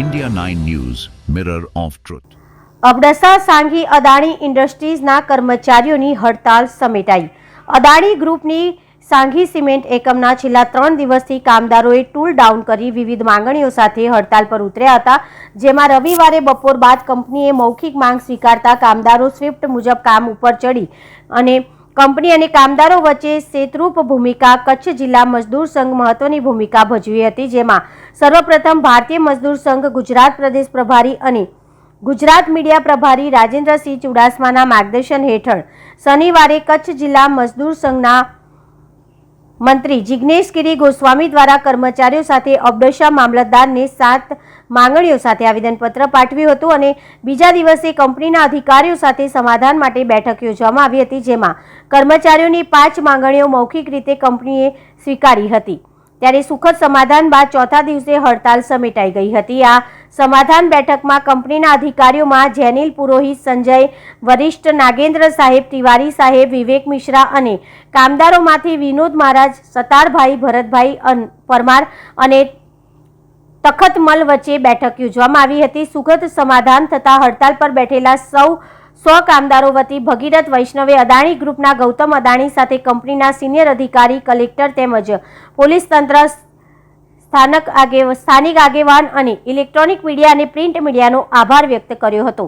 India 9 news mirror of truth Abdasa, Sanghi, Adani ઇન્ડસ્ટ્રીઝના કર્મચારીઓની હડતાલ સમેટાઈ. અદાણી ગ્રુપની સાંઘી સિમેન્ટ એકમના છેલ્લા ત્રણ દિવસથી કામદારોએ ટૂલ ડાઉન કરી વિવિધ માંગણીઓ સાથે હડતાલ પર ઉતર્યા હતા, જેમાં રવિવારે બપોર બાદ કંપનીએ મૌખિક માંગ સ્વીકારતા કામદારો સ્વિફ્ટ મુજબ કામ ઉપર ચડી અને કંપની અને કામદારો વચ્ચે સેતરૂપ ભૂમિકા, કચ્છ જિલ્લા મજદૂર સંઘ મહત્વની ભૂમિકા ભજવી હતી, જેમાં સર્વપ્રથમ ભારતીય મજદૂર સંઘ ગુજરાત પ્રદેશ પ્રભારી અને ગુજરાત મીડિયા પ્રભારી રાજેન્દ્રસિંહ ચુડાસમાના માર્ગદર્શન હેઠળ શનિવારે કચ્છ જિલ્લા મજદૂર સંઘના મંત્રી જિગ્નેશ ગિરી ગોસ્વામી દ્વારા કર્મચારીઓ સાથે અબડોસા મામલતદારને સાત માંગણીઓ સાથે આવેદનપત્ર પાઠવ્યું હતું અને બીજા દિવસે કંપનીના અધિકારીઓ સાથે સમાધાન માટે બેઠક યોજવામાં આવી હતી, જેમાં કર્મચારીઓની પાંચ માંગણીઓ મૌખિક રીતે કંપનીએ સ્વીકારી હતી. ત્યારે સુખદ સમાધાન બાદ ચોથા દિવસે હડતાલ સમેટાઈ ગઈ હતી. આ સમાધાન બેઠકમાં કંપનીના અધિકારીઓમાં જેનિલ પુરોહિત, સંજય, વરિષ્ઠ નાગેન્દ્ર સાહેબ, તિવારી સાહેબ, વિવેક મિશ્રા અને કામદારોમાંથી વિનોદ મહારાજ, સતારભાઈ, ભરતભાઈ પરમાર અને તખતમલ વચ્ચે બેઠક યોજવામાં આવી હતી. સુખદ સમાધાન થતા હડતાલ પર બેઠેલા સૌ સો કામદારો વતી ભગીરથ વૈષ્ણવે અદાણી ગ્રુપના ગૌતમ અદાણી સાથે કંપનીના સિનિયર અધિકારી, કલેક્ટર તેમજ પોલીસ તંત્ર સ્થાનક આગે સ્થાનિક આગેવાન અને ઇલેક્ટ્રોનિક મીડિયા અને પ્રિન્ટ મીડિયાનો આભાર વ્યક્ત કર્યો હતો.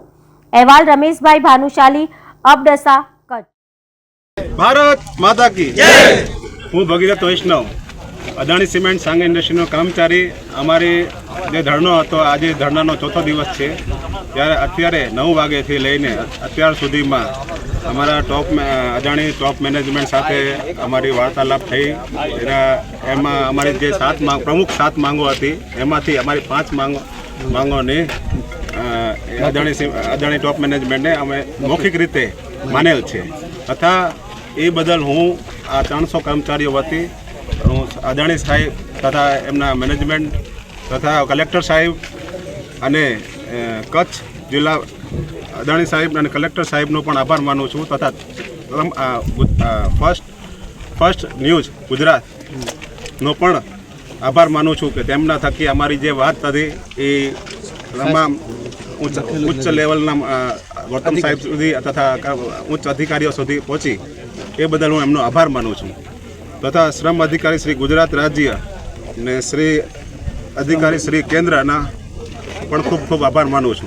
અહેવાલ રમેશભાઈ ભાનુશાલી અબડસા કચ્છ. ભારત માતા કી હું ભગીરથ વૈષ્ણવ અદાણી સિમેન્ટ સાંગ ઇન્ડસ્ટ્રીનો કર્મચારી. અમારે જે ધરણો હતો આજે ધરણાનો ચોથો દિવસ છે. ત્યારે અત્યારે નવ વાગ્યાથી લઈને અત્યાર સુધીમાં અમારા ટોપ અદાણી ટોપ મેનેજમેન્ટ સાથે અમારી વાર્તાલાપ થઈ. એના, એમાં અમારી જે સાત માંગ, પ્રમુખ સાત માંગો હતી, એમાંથી અમારી પાંચ માંગો માંગોની અદાણી અદાણી ટોપ મેનેજમેન્ટને અમે મૌખિક રીતે માનેલ છે. તથા એ બદલ હું આ ત્રણસો કર્મચારીઓ વતી હું અદાણી સાહેબ તથા એમના મેનેજમેન્ટ તથા કલેક્ટર સાહેબ અને કચ્છ જિલ્લા અદાણી સાહેબ અને કલેક્ટર સાહેબનો પણ આભાર માનું છું તથા ફર્સ્ટ ફર્સ્ટ ન્યૂઝ ગુજરાતનો પણ આભાર માનું છું કે તેમના થકી અમારી જે વાત હતી એ તમામ ઉચ્ચ ઉચ્ચ લેવલના ગૌતમ સાહેબ સુધી તથા ઉચ્ચ અધિકારીઓ સુધી પહોંચી. એ બદલ હું એમનો આભાર માનું છું. તથા શ્રમ અધિકારી શ્રી ગુજરાત રાજ્ય ને શ્રી અધિકારી શ્રી કેન્દ્રના પણ ખૂબ ખૂબ આભાર માનું છું.